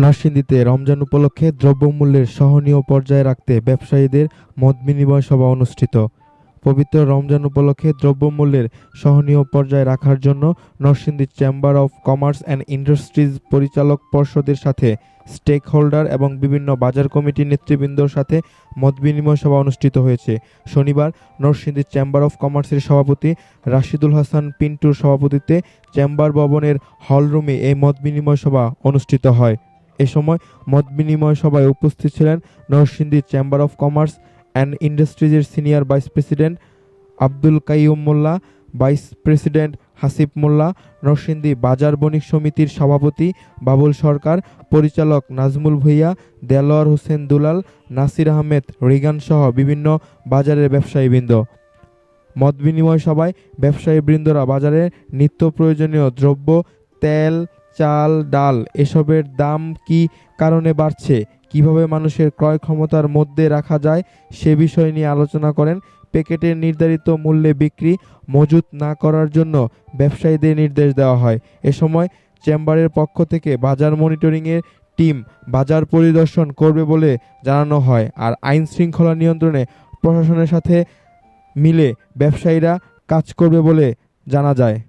নরসিংদীতে রমজান উপলক্ষে দ্রব্যমূল্যের সহনীয় পর্যায়ে রাখতে ব্যবসায়ীদের মত বিনিময় সভা অনুষ্ঠিত। পবিত্র রমজান উপলক্ষে দ্রব্যমূল্যের সহনীয় পর্যায়ে রাখার জন্য Narsingdi chamber of commerce and industries পরিচালক পর্ষদের সাথে স্টেক হোল্ডার এবং বিভিন্ন বাজার কমিটির নেতৃবৃন্দর সাথে মত বিনিময় সভা অনুষ্ঠিত হয়েছে। শনিবার নরসিংদী চেম্বার অফ কমার্সের সভাপতি রাশিদুল হাসান পিন্টুর সভাপতিত্বে চেম্বার ভবনের হলরুমে এই মত বিনিময় সভা অনুষ্ঠিত হয়। এ সময় মত বিনিময় সভায় উপস্থিত ছিলেন Narsingdi chamber of commerce and ইন্ডাস্ট্রিজের senior vice president Abdul Kaiyum Molla vice president Hasib Molla, Narsingdi বাজার বণিক সমিতির সভাপতি বাবুল সরকার, পরিচালক নাজমুল ভুইয়া, দেলোয়ার হোসেন দুলাল, নাসির আহমেদ রিগান সহ বিভিন্ন বাজারের ব্যবসায়ীবৃন্দ। মত বিনিময় সভায় ব্যবসায়ীবৃন্দরা বাজারে নিত্য প্রয়োজনীয় দ্রব্য, তেল চাল, ডাল, এসবের দাম কি কারণে বাড়ছে? কীভাবে মানুষের ক্রয় ক্ষমতার মধ্যে রাখা যায়? সে বিষয় নিয়ে আলোচনা করেন প্যাকেটের নির্ধারিত মূল্যে বিক্রি মজুত না করার জন্য ব্যবসায়ীদের নির্দেশ দেওয়া হয়। এ সময় চেম্বারের পক্ষ থেকে বাজার মনিটরিংয়ের টিম বাজার পরিদর্শন করবে বলে জানানো হয় আর আইন শৃঙ্খলা নিয়ন্ত্রণে প্রশাসনের সাথে মিলে ব্যবসায়ীরা কাজ করবে বলে জানা যায়।